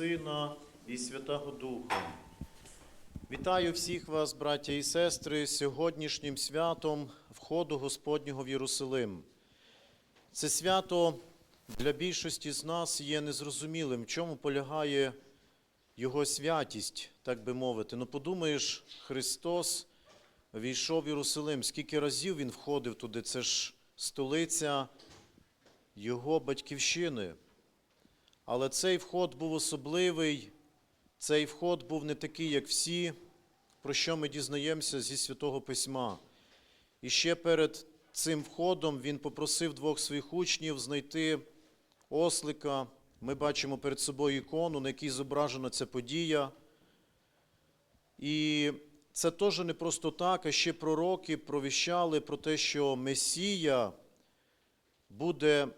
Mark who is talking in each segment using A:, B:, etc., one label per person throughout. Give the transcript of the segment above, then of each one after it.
A: Сина і Святого Духа. Вітаю всіх вас, браття і сестри, сьогоднішнім святом входу Господнього в Єрусалим. Це свято для більшості з нас є незрозумілим, в чому полягає його святість, так би мовити. Ну, подумаєш, Христос війшов в Єрусалим, скільки разів він входив туди, це ж столиця його батьківщини. Але цей вход був особливий, цей вход був не такий, як всі, про що ми дізнаємося зі Святого Письма. І ще перед цим входом він попросив двох своїх учнів знайти ослика. Ми бачимо перед собою ікону, на якій зображена ця подія. І це теж не просто так, а ще пророки провіщали про те, що Месія буде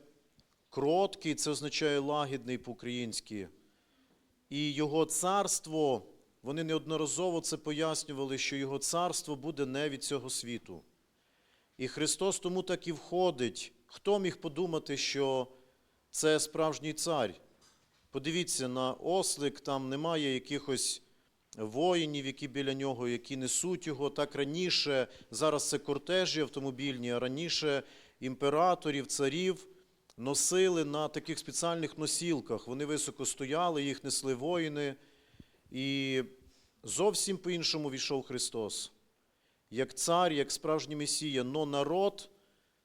A: кроткий, це означає лагідний по-українськи. І його царство, вони неодноразово це пояснювали, що його царство буде не від цього світу. І Христос тому так і входить. Хто міг подумати, що це справжній цар? Подивіться, на ослик там немає якихось воїнів, які біля нього, які несуть його. Так раніше, зараз це кортежі автомобільні, а раніше імператорів, царів носили на таких спеціальних носілках. Вони високо стояли, їх несли воїни. І зовсім по-іншому війшов Христос. Як цар, як справжній Месія, но народ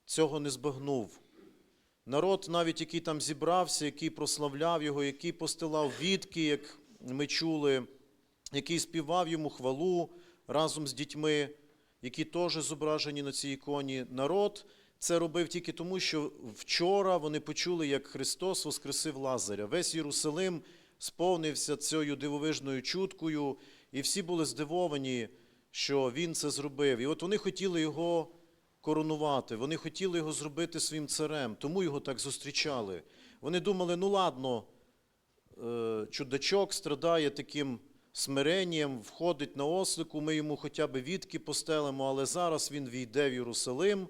A: цього не збагнув. Народ, навіть який там зібрався, який прославляв його, який постилав відки, як ми чули, який співав йому хвалу разом з дітьми, які теж зображені на цій іконі. Народ це робив тільки тому, що вчора вони почули, як Христос воскресив Лазаря. Весь Єрусалим сповнився цією дивовижною чуткою, і всі були здивовані, що він це зробив. І от вони хотіли його коронувати, вони хотіли його зробити своїм царем, тому його так зустрічали. Вони думали, ну ладно, е, чудачок страдає таким смиренням, входить на ослику, ми йому хоча б відки постелимо, але зараз він війде в Єрусалим,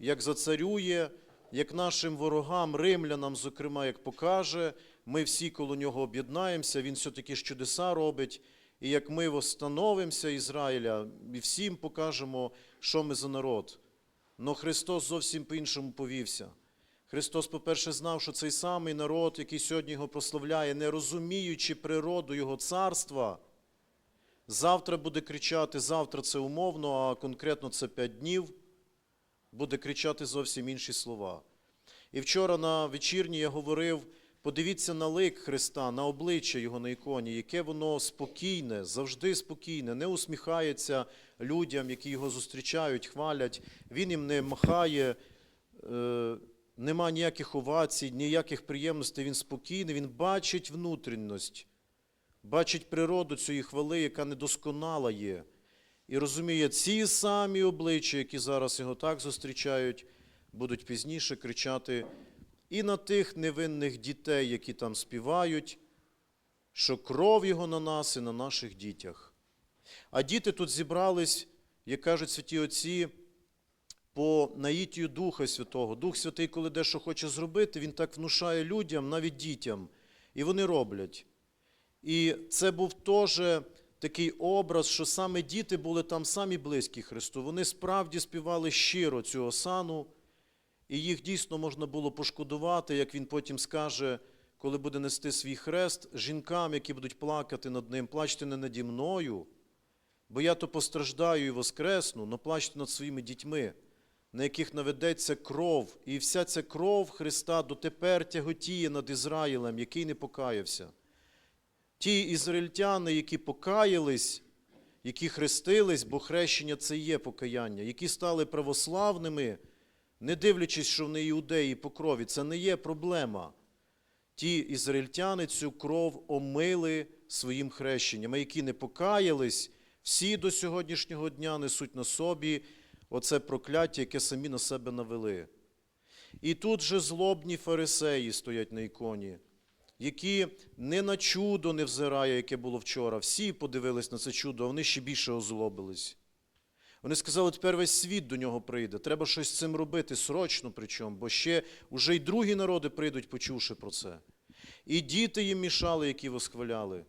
A: як зацарює, як нашим ворогам, римлянам, зокрема, як покаже, ми всі коло нього об'єднаємося, він все-таки ж чудеса робить. І як ми восстановимося Ізраїля, і всім покажемо, що ми за народ. Но Христос зовсім по-іншому повівся. Христос, по-перше, знав, що цей самий народ, який сьогодні його прославляє, не розуміючи природу Його царства, завтра буде кричати, завтра це умовно, а конкретно це п'ять днів, буде кричати зовсім інші слова. І вчора на вечірні я говорив, подивіться на лик Христа, на обличчя Його на іконі, яке воно спокійне, завжди спокійне, не усміхається людям, які його зустрічають, хвалять. Він їм не махає, е, нема ніяких овацій, ніяких приємностей. Він спокійний, він бачить внутрішність, бачить природу цієї хвали, яка недосконала є. І розуміє, ці самі обличчя, які зараз його так зустрічають, будуть пізніше кричати і на тих невинних дітей, які там співають, що кров його на нас і на наших дітях. А діти тут зібрались, як кажуть святі отці, по наїтію Духа Святого. Дух Святий, коли дещо хоче зробити, він так внушає людям, навіть дітям, і вони роблять. І це був теж такий образ, що саме діти були там самі близькі Христу. Вони справді співали щиро цю осану, і їх дійсно можна було пошкодувати, як він потім скаже, коли буде нести свій хрест, жінкам, які будуть плакати над ним, плачте не наді мною, бо я то постраждаю і воскресну, но плачте над своїми дітьми, на яких наведеться кров, і вся ця кров Христа дотепер тяготіє над Ізраїлем, який не покаявся. Ті ізраїльтяни, які покаялись, які хрестились, бо хрещення це є покаяння, які стали православними, не дивлячись, що вони іудеї по крові, це не є проблема. Ті ізраїльтяни цю кров омили своїм хрещенням, а які не покаялись, всі до сьогоднішнього дня несуть на собі оце прокляття, яке самі на себе навели. І тут же злобні фарисеї стоять на іконі, які не на чудо не взирає, яке було вчора. Всі подивились на це чудо, а вони ще більше озлобились. Вони сказали, тепер весь світ до нього прийде. Треба щось з цим робити, срочно причому, бо ще вже й другі народи прийдуть, почувши про це. І діти їм мішали, які восхваляли.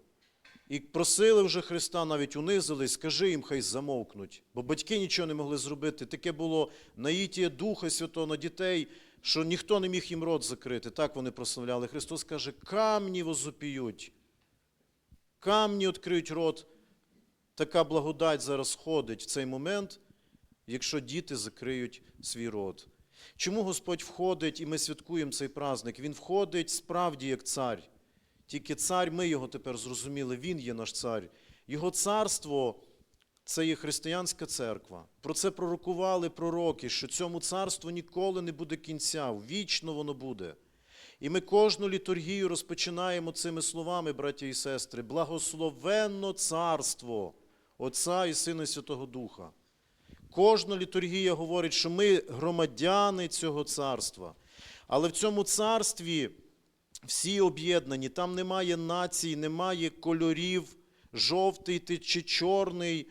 A: І просили вже Христа, навіть унизились, скажи їм, хай замовкнуть. Бо батьки нічого не могли зробити. Таке було наїття Духа Святого на дітей, що ніхто не міг їм рот закрити. Так вони прославляли. Христос каже, камні возопіють, камні відкриють рот. Така благодать зараз ходить в цей момент, якщо діти закриють свій рот. Чому Господь входить і ми святкуємо цей праздник? Він входить справді як цар. Тільки цар, ми його тепер зрозуміли, він є наш цар. Його царство це є християнська церква. Про це пророкували пророки, що цьому царству ніколи не буде кінця, вічно воно буде. І ми кожну літургію розпочинаємо цими словами, браті і сестри: благословенно царство Отця і Сина Святого Духа. Кожна літургія говорить, що ми громадяни цього царства. Але в цьому царстві всі об'єднані, там немає націй, немає кольорів, жовтий ти чи чорний,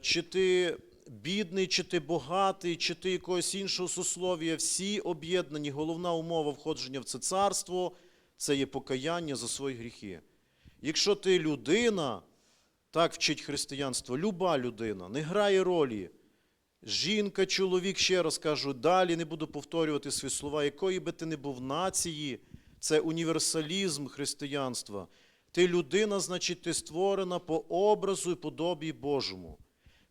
A: чи ти бідний, чи ти багатий, чи ти якогось іншого сослов'я. Всі об'єднані. Головна умова входження в це царство це є покаяння за свої гріхи. Якщо ти людина, так вчить християнство, люба людина, не грає ролі. Жінка, чоловік, ще раз кажу, далі не буду повторювати свої слова, якої би ти не був нації, це універсалізм християнства. Ти людина, значить, ти створена по образу і подобі Божому.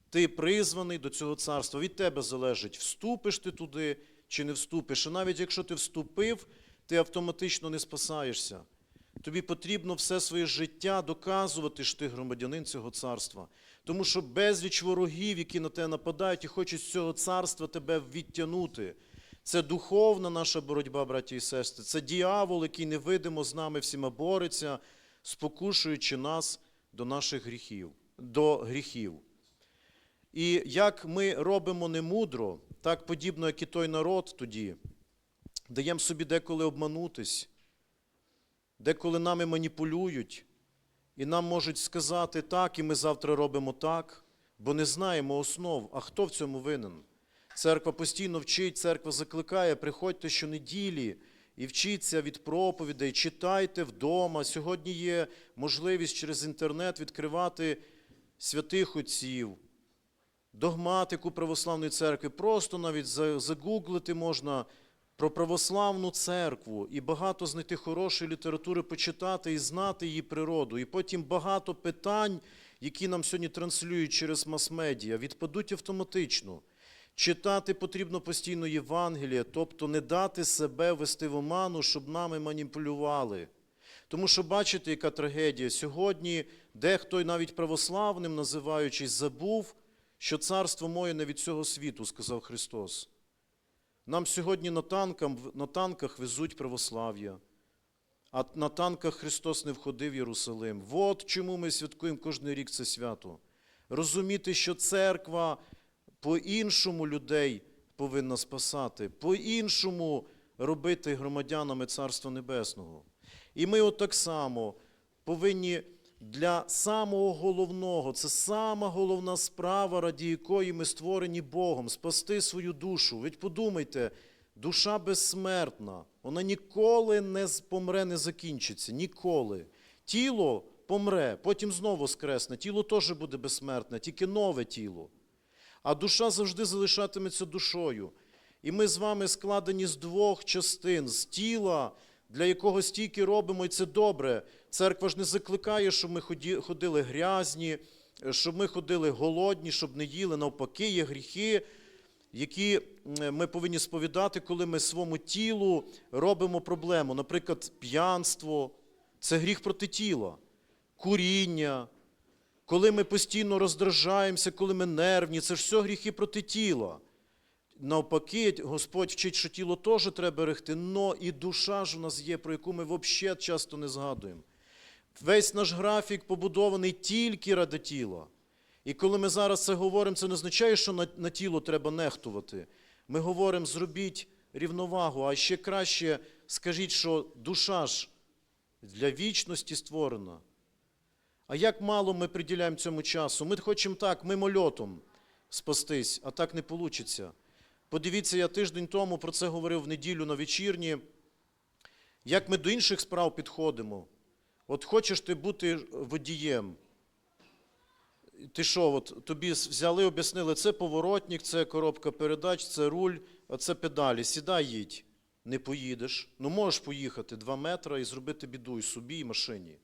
A: Ти призваний до цього царства. Від тебе залежить, вступиш ти туди чи не вступиш. І навіть якщо ти вступив, ти автоматично не спасаєшся. Тобі потрібно все своє життя доказувати, що ти громадянин цього царства. Тому що безліч ворогів, які на тебе нападають і хочуть з цього царства тебе відтягнути. Це духовна наша боротьба, браті і сестри. Це діявол, який невидимо з нами всіма бореться, спокушуючи нас до наших гріхів, до гріхів. І як ми робимо немудро, так подібно, як і той народ тоді, даємо собі деколи обманутись, деколи нами маніпулюють, і нам можуть сказати так, і ми завтра робимо так, бо не знаємо основ. А хто в цьому винен? Церква постійно вчить, церква закликає, приходьте щонеділі і вчіться від проповідей, читайте вдома. Сьогодні є можливість через інтернет відкривати святих отців, догматику православної церкви. Просто навіть загуглити можна про православну церкву і багато знайти хорошої літератури, почитати і знати її природу. І потім багато питань, які нам сьогодні транслюють через мас-медіа, відпадуть автоматично. Читати потрібно постійно Євангеліє, тобто не дати себе вести в оману, щоб нами маніпулювали. Тому що бачите, яка трагедія. Сьогодні дехто, навіть православним називаючись, забув, що царство моє не від цього світу, сказав Христос. Нам сьогодні на, танкам, на танках везуть православ'я, а на танках Христос не входив в Єрусалим. От чому ми святкуємо кожен рік це свято. Розуміти, що церква по-іншому людей повинна спасати, по-іншому робити громадянами Царства Небесного. І ми от так само повинні для самого головного, це сама головна справа, раді якої ми створені Богом, спасти свою душу. Ведь подумайте, душа безсмертна, вона ніколи не помре, не закінчиться, ніколи. Тіло помре, потім знову скресне, тіло теж буде безсмертне, тільки нове тіло. А душа завжди залишатиметься душою. І ми з вами складені з двох частин: з тіла, для якого стільки робимо, і це добре. Церква ж не закликає, щоб ми ходили грязні, щоб ми ходили голодні, щоб не їли. Навпаки, є гріхи, які ми повинні сповідати, коли ми своєму тілу робимо проблему. Наприклад, п'янство це гріх проти тіла, куріння. Коли ми постійно роздражаємося, коли ми нервні, це ж все гріхи проти тіла. Навпаки, Господь вчить, що тіло теж треба берегти, но і душа ж у нас є, про яку ми взагалі часто не згадуємо. Весь наш графік побудований тільки ради тіла. І коли ми зараз це говоримо, це не означає, що на, на тіло треба нехтувати. Ми говоримо, зробіть рівновагу, а ще краще скажіть, що душа ж для вічності створена. А як мало ми приділяємо цьому часу? Ми хочемо так, мимольотом спастись, а так не вийде. Подивіться, я тиждень тому про це говорив в неділю на вечірні. Як ми до інших справ підходимо? От хочеш ти бути водієм. Ти що, от тобі взяли, об'яснили, це поворотник, це коробка передач, це руль, а це педалі. Сідай, їдь. Не поїдеш. Ну можеш поїхати 2 метри і зробити біду і собі, і машині.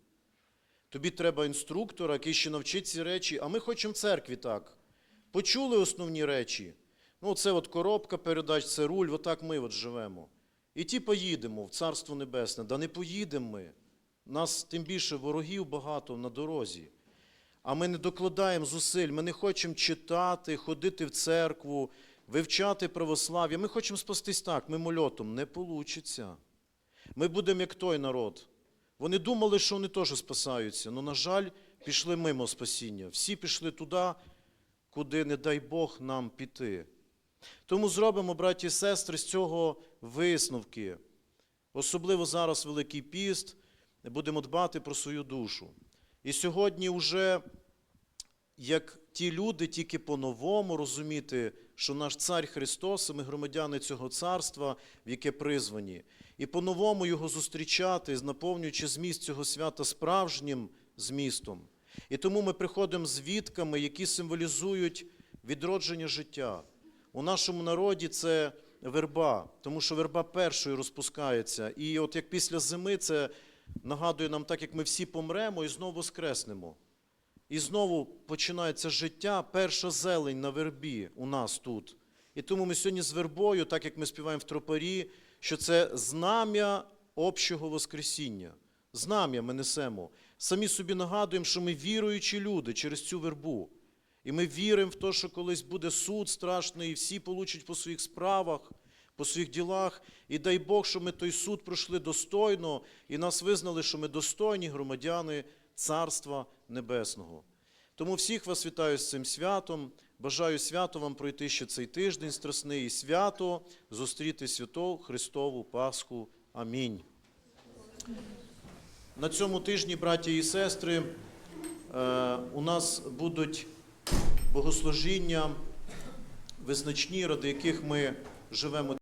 A: Тобі треба інструктора, який ще навчить ці речі, а ми хочемо в церкві так. Почули основні речі. Ну, це от коробка передач, це руль, отак ми от живемо. І ті поїдемо в Царство Небесне. Да не поїдемо ми. Нас тим більше ворогів багато на дорозі. А ми не докладаємо зусиль, ми не хочемо читати, ходити в церкву, вивчати православ'я. Ми хочемо спастись так, мимольотом. Не получиться. Ми будемо як той народ. Вони думали, що вони теж спасаються, але, на жаль, пішли мимо спасіння. Всі пішли туди, куди, не дай Бог, нам піти. Тому зробимо, браті і сестри, з цього висновки. Особливо зараз Великий піст, будемо дбати про свою душу. І сьогодні вже, як ті люди, тільки по-новому розуміти, що наш цар Христос, і ми громадяни цього царства, в яке призвані, і по-новому його зустрічати, наповнюючи зміст цього свята справжнім змістом. І тому ми приходимо з вітками, які символізують відродження життя. У нашому народі це верба, тому що верба першою розпускається. І от як після зими це нагадує нам так, як ми всі помремо і знову воскреснемо. І знову починається життя, перша зелень на вербі у нас тут. І тому ми сьогодні з вербою, так як ми співаємо в тропарі, що це знам'я общого Воскресіння. Знам'я ми несемо. Самі собі нагадуємо, що ми віруючі люди через цю вербу. І ми віримо в те, що колись буде суд страшний, і всі получать по своїх справах, по своїх ділах. І дай Бог, що ми той суд пройшли достойно, і нас визнали, що ми достойні громадяни Царства Небесного. Тому всіх вас вітаю з цим святом. Бажаю свято вам пройти ще цей тиждень страсний і свято зустріти святу Христову Пасху. Амінь. На цьому тижні, браті і сестри, е, у нас будуть богослужіння визначні, ради яких ми живемо.